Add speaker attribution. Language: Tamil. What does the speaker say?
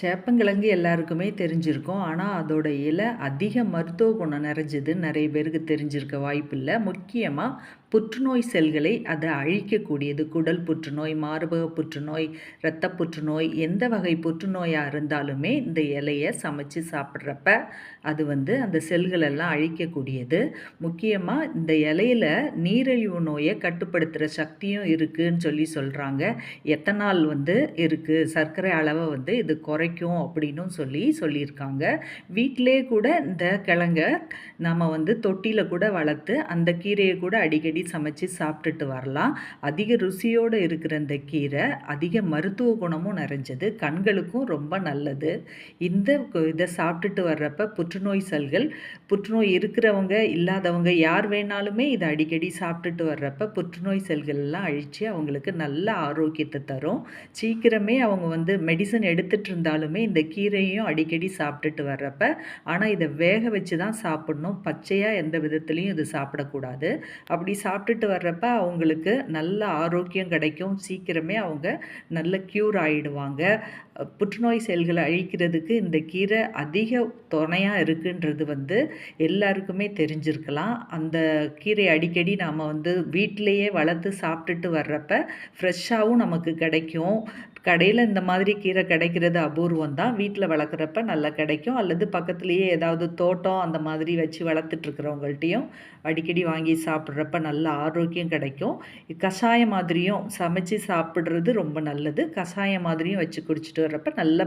Speaker 1: சேப்பங்கிழங்கு எல்லாருக்குமே தெரிஞ்சிருக்கும். ஆனால் அதோட இலை அதிக மருத்துவ குணம் நிறைஞ்சது நிறைய பேருக்கு தெரிஞ்சிருக்க வாய்ப்பில்லை முக்கியமாக புற்றுநோய் செல்களை அதை அழிக்கக்கூடியது. குடல் புற்றுநோய், மார்பக புற்றுநோய், இரத்த புற்றுநோய் எந்த வகை புற்றுநோயாக இருந்தாலுமே இந்த இலையை சமைச்சு சாப்பிட்றப்ப, அது வந்து அந்த செல்களெல்லாம் அழிக்கக்கூடியது. முக்கியமாக இந்த இலையில நீரிழிவு நோயை கட்டுப்படுத்துகிற சக்தியும் இருக்குன்னு சொல்லி சொல்கிறாங்க எத்தனால் வந்து இருக்குது சர்க்கரை அளவை வந்து இது குறைக்கும் அப்படின்னும் சொல்லி சொல்லியிருக்காங்க. வீட்டிலே கூட இந்த கிழங்க நம்ம வந்து தொட்டியில் கூட வளர்த்து, அந்த கீரையை கூட அடிக்கடி சமைச்சு சாப்பிட்டுட்டு வரலாம். அதிக ருசியோடு இருக்கிற இந்த கீரை, அதிக மருத்துவ குணமும் நிறைஞ்சது. கண்களுக்கும் ரொம்ப நல்லது. இந்த இதை சாப்பிட்டுட்டு வர்றப்ப புற்றுநோய் செல்கள் புற்றுநோய் இருக்கிறவங்க, இல்லாதவங்க யார் வேணாலுமே இதை அடிக்கடி சாப்பிட்டுட்டு வர்றப்ப புற்றுநோய் செல்கள்லாம் அழித்து அவங்களுக்கு நல்ல ஆரோக்கியத்தை தரும். சீக்கிரமே அவங்க வந்து மெடிசின் எடுத்துட்டு இருந்தாலுமே இந்த கீரையும் அடிக்கடி சாப்பிட்டுட்டு வர்றப்ப, ஆனால் இதை வேக வச்சு தான் சாப்பிடணும். பச்சையாக எந்த விதத்துலேயும் இது சாப்பிடக்கூடாது. அப்படி சாப்பிட்டுட்டு வர்றப்ப அவங்களுக்கு நல்ல ஆரோக்கியம் கிடைக்கும். சீக்கிரமே அவங்க நல்ல க்யூர் ஆகிடுவாங்க புற்றுநோய் செயல்களை அழிக்கிறதுக்கு இந்த கீரை அதிக துணையாக இருக்குன்றது வந்து எல்லாருக்குமே தெரிஞ்சிருக்கலாம். அந்த கீரை அடிக்கடி நாம் வந்து வீட்டிலையே வளர்த்து சாப்பிட்டுட்டு வர்றப்ப, ஃப்ரெஷ்ஷாகவும் நமக்கு கிடைக்கும். கடையில் இந்த மாதிரி கீரை கிடைக்கிறது அபூர்வம் தான். வீட்டில் வளர்க்குறப்ப நல்லா கிடைக்கும். அல்லது பக்கத்துலேயே ஏதாவது தோட்டம் அந்த மாதிரி வச்சு வளர்த்துட்ருக்குறவங்கள்ட்டையும் அடிக்கடி வாங்கி சாப்பிட்றப்ப நல்ல ஆரோக்கியம் கிடைக்கும். கஷாயம் மாதிரியும் சமைச்சு சாப்பிட்றது ரொம்ப நல்லது. கஷாயம் மாதிரியும் வச்சு குடிச்சிட்டு வர்றப்ப நல்ல